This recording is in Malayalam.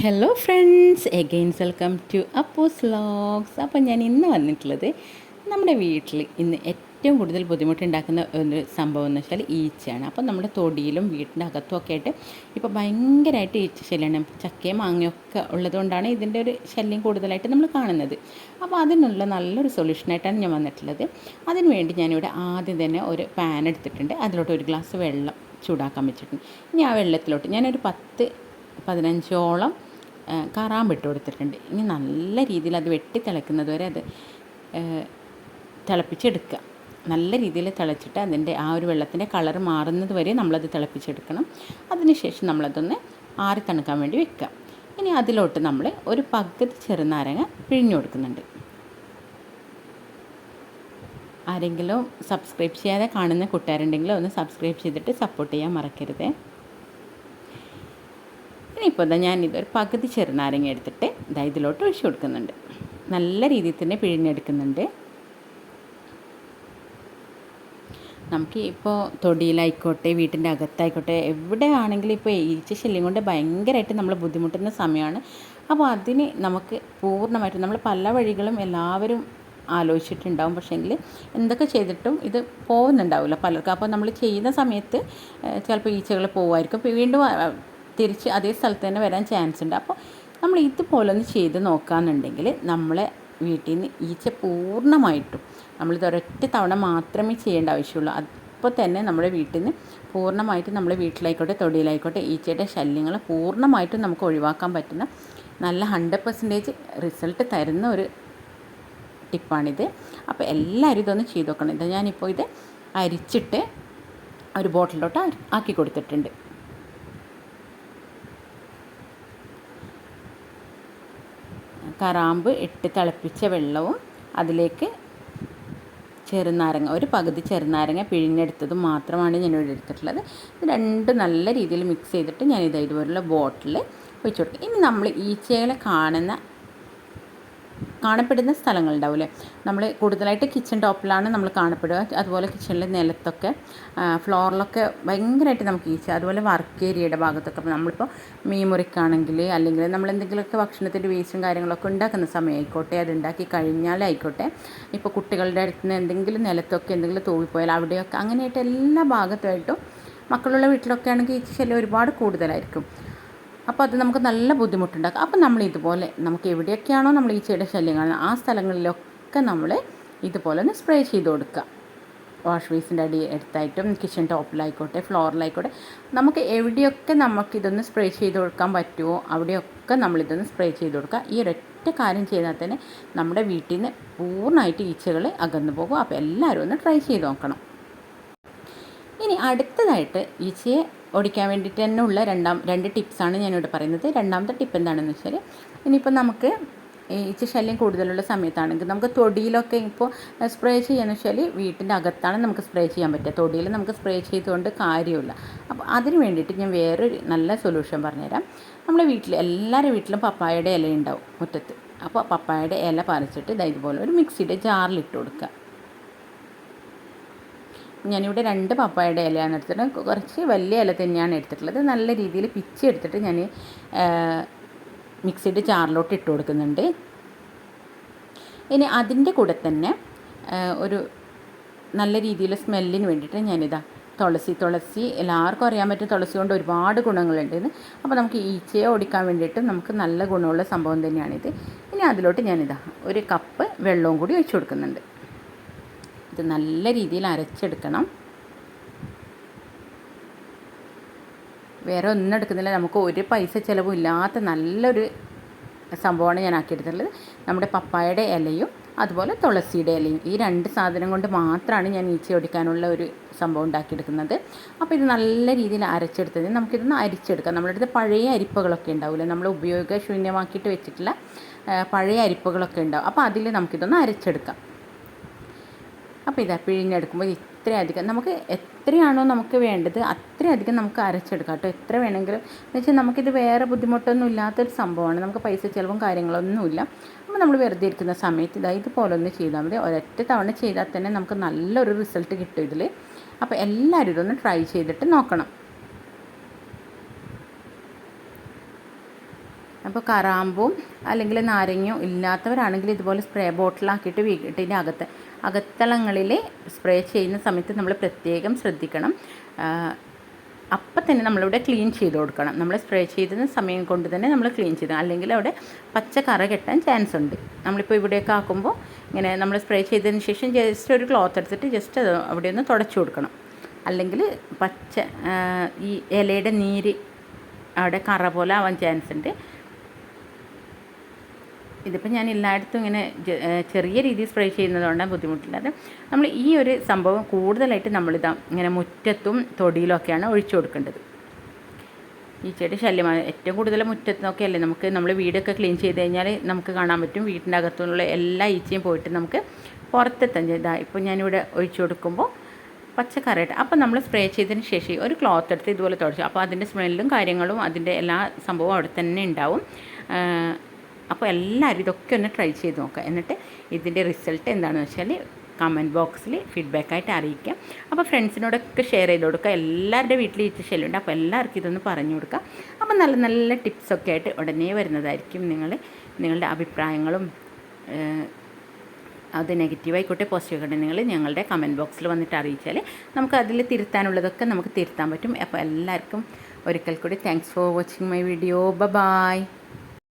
Hello friends again welcome to അപ്പോസ് ലോഗ്സ് അപ്പോൾ ഞാൻ ഇന്ന് വന്നിട്ടുള്ളത് നമ്മുടെ വീട്ടിൽ ഇന്ന് ഏറ്റവും കൂടുതൽ ബുദ്ധിമുട്ടുണ്ടാക്കുന്ന ഒരു സംഭവം എന്ന് വെച്ചാൽ ഈച്ചയാണ്. അപ്പോൾ നമ്മുടെ തൊടിയിലും വീട്ടിന്റെ അകത്തും ഒക്കെ ആയിട്ട് ഇപ്പോൾ ഭയങ്കരമായിട്ട് ഈച്ച ശല്യമാണ് ചക്കയും മാങ്ങയൊക്കെ ഉള്ളതുകൊണ്ടാണ് ഇതിന്റെ ഒരു ശല്യം കൂടുതലായിട്ട് നമ്മൾ കാണുന്നത്. അപ്പോൾ അതിനുള്ള നല്ലൊരു സൊല്യൂഷനായിട്ടാണ് ഞാൻ വന്നിട്ടുള്ളത്. അതിന് വേണ്ടി ഞാനിവിടെ ആദ്യം തന്നെ ഒരു പാൻ എടുത്തിട്ടുണ്ട്. അതിലോട്ട് ഒരു ഗ്ലാസ് വെള്ളം ചൂടാക്കാൻ വെച്ചിട്ടുണ്ട്. ഇനി ആ വെള്ളത്തിലോട്ട് ഞാനൊരു പത്ത് പതിനഞ്ചോളം ആ, കറാമ്പ് ഇട്ട് കൊടുത്തിട്ടുണ്ട്. ഇനി നല്ല രീതിയിൽ അത് വെട്ടി തിളയ്ക്കുന്നത് വരെ അത് തിളപ്പിച്ചെടുക്കുക. നല്ല രീതിയിൽ തിളച്ചിട്ട് അതിന്റെ ആ ഒരു വെള്ളത്തിന്റെ കളർ മാറുന്നത് വരെ നമ്മളത് തിളപ്പിച്ചെടുക്കണം. അതിനുശേഷം നമ്മളതൊന്ന് ആറി തണുക്കാൻ വേണ്ടി വെക്കുക. ഇനി അതിലോട്ട് നമ്മൾ ഒരു പകുതി ചെറുനാരങ്ങ പിഴിഞ്ഞു കൊടുക്കുന്നുണ്ട്. ആരെങ്കിലും സബ്സ്ക്രൈബ് ചെയ്യാതെ കാണുന്ന കൂട്ടുകാരുണ്ടെങ്കിൽ ഒന്ന് സബ്സ്ക്രൈബ് ചെയ്തിട്ട് സപ്പോർട്ട് ചെയ്യാൻ മറക്കരുതേ. ഇനിയിപ്പോൾ ഇതാ ഞാനിതൊരു പകുതി ചെറുനാരങ്ങ എടുത്തിട്ട് ഇതാ ഇതിലോട്ട് ഒഴിച്ചു കൊടുക്കുന്നുണ്ട്. നല്ല രീതിയിൽ തന്നെ പിഴിഞ്ഞെടുക്കുന്നുണ്ട്. നമുക്ക് ഇപ്പോൾ തൊടിയിലായിക്കോട്ടെ വീട്ടിന്റെ അകത്തായിക്കോട്ടെ എവിടെയാണെങ്കിലും ഇപ്പോൾ ഈച്ച ശല്യം കൊണ്ട് ഭയങ്കരമായിട്ട് നമ്മൾ ബുദ്ധിമുട്ടുന്ന സമയമാണ്. അപ്പോൾ അതിന് നമുക്ക് പൂർണമായിട്ടും നമ്മൾ പല വഴികളും എല്ലാവരും ആലോചിച്ചിട്ടുണ്ടാവും. പക്ഷേങ്കിൽ എന്തൊക്കെ ചെയ്തിട്ടും ഇത് പോകുന്നുണ്ടാവില്ല പലർക്കും. അപ്പോൾ നമ്മൾ ചെയ്യുന്ന സമയത്ത് ചിലപ്പോൾ ഈച്ചകൾ പോകുമായിരിക്കും വീണ്ടും തിരിച്ച് അതേ സ്ഥലത്ത് തന്നെ വരാൻ ചാൻസ് ഉണ്ട്. അപ്പോൾ നമ്മൾ ഇതുപോലെ ഒന്ന് ചെയ്ത് നോക്കുകയെന്നുണ്ടെങ്കിൽ നമ്മളെ വീട്ടിൽ നിന്ന് ഈച്ച പൂർണമായിട്ടും നമ്മളിത് ഒരൊറ്റ തവണ മാത്രമേ ചെയ്യേണ്ട ആവശ്യമുള്ളൂ. അപ്പോൾ തന്നെ നമ്മുടെ വീട്ടിൽ നിന്ന് പൂർണമായിട്ടും നമ്മുടെ വീട്ടിലായിക്കോട്ടെ തൊടിയിലായിക്കോട്ടെ ഈച്ചയുടെ ശല്യങ്ങൾ പൂർണമായിട്ടും നമുക്ക് ഒഴിവാക്കാൻ പറ്റുന്ന നല്ല ഹൺഡ്രഡ് പെർസെന്റേജ് റിസൾട്ട് തരുന്ന ഒരു ടിപ്പാണിത് അപ്പോൾ എല്ലാവരും ഇതൊന്ന് ചെയ്ത് നോക്കണം. ഇത് ഞാനിപ്പോൾ ഇത് അരിച്ചിട്ട് ഒരു ബോട്ടിലോട്ട് ആക്കി കൊടുത്തിട്ടുണ്ട്. കറാമ്പ് ഇട്ട് തിളപ്പിച്ച വെള്ളവും അതിലേക്ക് ചെറുനാരങ്ങ ഒരു പകുതി ചെറുനാരങ്ങ പിഴിഞ്ഞെടുത്തത് മാത്രമാണ് ഞാൻ ഇവിടെ എടുത്തിട്ടുള്ളത്. ഇത് രണ്ട് നല്ല രീതിയിൽ മിക്സ് ചെയ്തിട്ട് ഞാനിത് ഇതുപോലുള്ള ബോട്ടിൽ ഒഴിച്ചു കൊടുക്കും. ഇനി നമ്മൾ ഈച്ചകളെ കാണുന്ന കാണപ്പെടുന്ന സ്ഥലങ്ങളുണ്ടാവില്ലേ? നമ്മൾ കൂടുതലായിട്ട് കിച്ചൺ ടോപ്പിലാണ് നമ്മൾ കാണപ്പെടുക. അതുപോലെ കിച്ചണിലെ നിലത്തൊക്കെ ഫ്ലോറിലൊക്കെ ഭയങ്കരമായിട്ട് നമുക്ക് ഈച്ച അതുപോലെ വർക്ക് ഏരിയയുടെ ഭാഗത്തൊക്കെ. നമ്മളിപ്പോൾ മീൻ മുറിക്കാണെങ്കിൽ അല്ലെങ്കിൽ നമ്മൾ എന്തെങ്കിലുമൊക്കെ ഭക്ഷണത്തിന്റെ വേസ്റ്റും കാര്യങ്ങളൊക്കെ ഉണ്ടാക്കുന്ന സമയമായിക്കോട്ടെ അത് ഉണ്ടാക്കി കഴിഞ്ഞാലായിക്കോട്ടെ ഇപ്പോൾ കുട്ടികളുടെ അടുത്ത് നിന്ന് എന്തെങ്കിലും നിലത്തൊക്കെ എന്തെങ്കിലും തൂവിപ്പോയാൽ അവിടെയൊക്കെ അങ്ങനെയായിട്ട് എല്ലാ ഭാഗത്തുമായിട്ടും മക്കളുള്ള വീട്ടിലൊക്കെ ആണെങ്കിൽ ഈച്ച ഒരുപാട് കൂടുതലായിരിക്കും. അപ്പോൾ അത് നമുക്ക് നല്ല ബുദ്ധിമുട്ടുണ്ടാക്കും. അപ്പോൾ നമ്മൾ ഇതുപോലെ നമുക്ക് എവിടെയൊക്കെയാണോ നമ്മൾ ഈ ശല്യം കാണുന്നത് ആ സ്ഥലങ്ങളിലൊക്കെ നമ്മൾ ഇതുപോലെ ഒന്ന് സ്പ്രേ ചെയ്ത് കൊടുക്കുക. വാഷ് ബേസിന്റെ അടി എടുത്തായിട്ടും കിച്ചൺ ടോപ്പിലായിക്കോട്ടെ ഫ്ലോറിലായിക്കോട്ടെ നമുക്ക് എവിടെയൊക്കെ നമുക്കിതൊന്ന് സ്പ്രേ ചെയ്ത് കൊടുക്കാൻ പറ്റുമോ അവിടെയൊക്കെ നമ്മളിതൊന്ന് സ്പ്രേ ചെയ്ത് കൊടുക്കുക. ഈ ഒരൊറ്റ കാര്യം ചെയ്താൽ തന്നെ നമ്മുടെ വീട്ടിൽ നിന്ന് പൂർണമായിട്ട് ഈച്ചകൾ അകന്നു പോകും. അപ്പോൾ എല്ലാവരും ഒന്ന് ട്രൈ ചെയ്ത് നോക്കണം. ഇനി അടുത്തതായിട്ട് ഈച്ചയെ ഓടിക്കാൻ വേണ്ടിയിട്ട് തന്നെ ഉള്ള രണ്ടാം രണ്ട് ടിപ്സാണ് ഞാനിവിടെ പറയുന്നത്. രണ്ടാമത്തെ ടിപ്പ് എന്താണെന്ന് വെച്ചാൽ ഇനിയിപ്പോൾ നമുക്ക് ഈച്ച ശല്യം കൂടുതലുള്ള സമയത്താണെങ്കിൽ നമുക്ക് തൊടിയിലൊക്കെ ഇപ്പോൾ സ്പ്രേ ചെയ്യാന്ന് വെച്ചാൽ വീട്ടിന്റെ അകത്താണ് നമുക്ക് സ്പ്രേ ചെയ്യാൻ പറ്റുക. തൊടിയിൽ നമുക്ക് സ്പ്രേ ചെയ്തുകൊണ്ട് കാര്യമില്ല. അപ്പോൾ അതിന് വേണ്ടിയിട്ട് ഞാൻ വേറൊരു നല്ല സൊല്യൂഷൻ പറഞ്ഞുതരാം. നമ്മുടെ വീട്ടിൽ എല്ലാവരുടെ വീട്ടിലും പപ്പായയുടെ ഇല ഉണ്ടാവും മുറ്റത്ത്. അപ്പോൾ പപ്പായയുടെ ഇല പറിച്ചിട്ട് ഇതായതുപോലെ ഒരു മിക്സിയുടെ ജാറിലിട്ട് കൊടുക്കുക. ഞാനിവിടെ രണ്ട് പപ്പായയുടെ ഇലയാണ് എടുത്തിട്ട് കുറച്ച് വലിയ ഇല തന്നെയാണ് എടുത്തിട്ടുള്ളത്. നല്ല രീതിയിൽ പിച്ചി എടുത്തിട്ട് ഞാൻ മിക്സിയുടെ ചാറിലോട്ട് ഇട്ട് കൊടുക്കുന്നുണ്ട്. ഇനി അതിന്റെ കൂടെ തന്നെ ഒരു നല്ല രീതിയിൽ സ്മെല്ലിന് വേണ്ടിയിട്ട് ഞാനിതാ തുളസി തുളസി എല്ലാവർക്കും അറിയാൻ പറ്റും തുളസി കൊണ്ട് ഒരുപാട് ഗുണങ്ങളുണ്ട് അപ്പോൾ നമുക്ക് ഈച്ചയെ ഓടിക്കാൻ വേണ്ടിയിട്ട് നമുക്ക് നല്ല ഗുണമുള്ള സംഭവം തന്നെയാണിത്. ഇനി അതിലോട്ട് ഞാനിതാ ഒരു കപ്പ് വെള്ളവും കൂടി ഒഴിച്ചു കൊടുക്കുന്നുണ്ട്. ഇത് നല്ല രീതിയിൽ അരച്ചെടുക്കണം. വേറെ ഒന്നും എടുക്കുന്നില്ല. നമുക്ക് ഒരു പൈസ ചിലവും ഇല്ലാത്ത നല്ലൊരു സംഭവമാണ് ഞാൻ ആക്കിയെടുത്തിട്ടുള്ളത്. നമ്മുടെ പപ്പായയുടെ ഇലയും അതുപോലെ തുളസിയുടെ ഇലയും. ഈ രണ്ട് സാധനം കൊണ്ട് മാത്രമാണ് ഞാൻ ഈച്ച ഒടിക്കാനുള്ള ഒരു സംഭവം ഉണ്ടാക്കിയെടുക്കുന്നത്. അപ്പോൾ ഇത് നല്ല രീതിയിൽ അരച്ചെടുത്തത് നമുക്കിതൊന്ന് അരിച്ചെടുക്കാം. നമ്മുടെ അടുത്ത് പഴയ അരിപ്പകളൊക്കെ ഉണ്ടാവില്ലേ? നമ്മൾ ഉപയോഗശൂന്യമാക്കിയിട്ട് വെച്ചിട്ടുള്ള പഴയ അരിപ്പകളൊക്കെ ഉണ്ടാവും. അപ്പോൾ അതിൽ നമുക്കിതൊന്ന് അരച്ചെടുക്കാം. അപ്പോൾ ഇതാ പിഴിഞ്ഞെടുക്കുമ്പോൾ ഇത്രയധികം നമുക്ക് എത്രയാണോ നമുക്ക് വേണ്ടത് അത്രയധികം നമുക്ക് അരച്ചെടുക്കാം കേട്ടോ. എത്ര വേണമെങ്കിലും. എന്ന് വെച്ചാൽ നമുക്കിത് വേറെ ബുദ്ധിമുട്ടൊന്നും ഇല്ലാത്തൊരു സംഭവമാണ്. നമുക്ക് പൈസ ചിലവും കാര്യങ്ങളൊന്നുമില്ല അപ്പോൾ നമ്മൾ വെറുതെ ഇരിക്കുന്ന സമയത്ത് ഇതാ ഇതുപോലെ ഒന്ന് ചെയ്താൽ മതി. ഒരൊറ്റ തവണ ചെയ്താൽ തന്നെ നമുക്ക് നല്ലൊരു റിസൾട്ട് കിട്ടും ഇതിൽ അപ്പോൾ എല്ലാവരും ഇതൊന്ന് ട്രൈ ചെയ്തിട്ട് നോക്കണം. അപ്പോൾ കറാമ്പും അല്ലെങ്കിൽ നാരങ്ങയും ഇല്ലാത്തവരാണെങ്കിൽ ഇതുപോലെ സ്പ്രേ ബോട്ടിലാക്കിയിട്ട് വീട്ടിന്റെ അകത്ത് അകത്തളങ്ങളിൽ സ്പ്രേ ചെയ്യുന്ന സമയത്ത് നമ്മൾ പ്രത്യേകം ശ്രദ്ധിക്കണം. അപ്പം തന്നെ നമ്മളിവിടെ ക്ലീൻ ചെയ്ത് കൊടുക്കണം. നമ്മൾ സ്പ്രേ ചെയ്തുന്ന സമയം കൊണ്ട് തന്നെ നമ്മൾ ക്ലീൻ ചെയ്ത് അല്ലെങ്കിൽ അവിടെ പച്ച കറ കെട്ടാൻ ചാൻസ് ഉണ്ട്. നമ്മളിപ്പോൾ ഇവിടെയൊക്കെ ആക്കുമ്പോൾ ഇങ്ങനെ നമ്മൾ സ്പ്രേ ചെയ്തതിന് ശേഷം ജസ്റ്റ് ഒരു ക്ലോത്ത് എടുത്തിട്ട് ജസ്റ്റ് അത് അവിടെ ഒന്ന് തുടച്ചു കൊടുക്കണം. അല്ലെങ്കിൽ പച്ച ഈ ഇലയുടെ നീര് അവിടെ കറ പോലെ ആവാൻ ചാൻസ് ഉണ്ട്. ഇതിപ്പോൾ ഞാൻ എല്ലായിടത്തും ഇങ്ങനെ ചെറിയ രീതിയിൽ സ്പ്രേ ചെയ്യുന്നതുകൊണ്ടാണ് ബുദ്ധിമുട്ടില്ലാതെ നമ്മൾ ഈ ഒരു സംഭവം കൂടുതലായിട്ട് നമ്മളിതാ ഇങ്ങനെ മുറ്റത്തും തൊടിയിലൊക്കെയാണ് ഒഴിച്ചു കൊടുക്കേണ്ടത്. ഈച്ചയുടെ ശല്യമാണ്. ഏറ്റവും കൂടുതൽ മുറ്റത്തുനിന്നൊക്കെ അല്ലേ നമുക്ക് നമ്മൾ വീടൊക്കെ ക്ലീൻ ചെയ്ത് കഴിഞ്ഞാൽ നമുക്ക് കാണാൻ പറ്റും. വീടിന്റെ അകത്തുനിന്നുള്ള എല്ലാ ഈച്ചയും പോയിട്ട് നമുക്ക് പുറത്തെത്താൻ ചെയ്താ ഇപ്പോൾ ഞാനിവിടെ ഒഴിച്ചു കൊടുക്കുമ്പോൾ പച്ചക്കറിയിട്ട് അപ്പോൾ നമ്മൾ സ്പ്രേ ചെയ്തതിന് ശേഷം ഒരു ക്ലോത്ത് എടുത്ത് ഇതുപോലെ തുടച്ചു. അപ്പോൾ അതിന്റെ സ്മെല്ലും കാര്യങ്ങളും അതിന്റെ എല്ലാ സംഭവവും അവിടെ തന്നെ ഉണ്ടാവും. അപ്പോൾ എല്ലാവരും ഇതൊക്കെ ഒന്ന് ട്രൈ ചെയ്ത് നോക്കുക. എന്നിട്ട് ഇതിന്റെ റിസൾട്ട് എന്താണെന്ന് വെച്ചാൽ കമന്റ് ബോക്സിൽ ഫീഡ്ബാക്കായിട്ട് അറിയിക്കുക. അപ്പോൾ ഫ്രണ്ട്സിനോടൊക്കെ ഷെയർ ചെയ്ത് കൊടുക്കുക. എല്ലാവരുടെ വീട്ടിൽ ഈച്ച ശല്യമുണ്ട്. അപ്പോൾ എല്ലാവർക്കും ഇതൊന്ന് പറഞ്ഞു കൊടുക്കുക. അപ്പോൾ നല്ല നല്ല ടിപ്സൊക്കെ ആയിട്ട് ഉടനെ വരുന്നതായിരിക്കും നിങ്ങൾ. നിങ്ങളുടെ അഭിപ്രായങ്ങളും അത് നെഗറ്റീവ് ആയിക്കോട്ടെ പോസിറ്റീവ് ആയിക്കോട്ടെ നിങ്ങൾ ഞങ്ങളുടെ കമന്റ് ബോക്സിൽ വന്നിട്ട് അറിയിച്ചാൽ നമുക്ക് അതിൽ തിരുത്താനുള്ളതൊക്കെ നമുക്ക് തിരുത്താൻ പറ്റും. അപ്പോൾ എല്ലാവർക്കും ഒരിക്കൽ കൂടി thanks for watching my video ബ ബായ്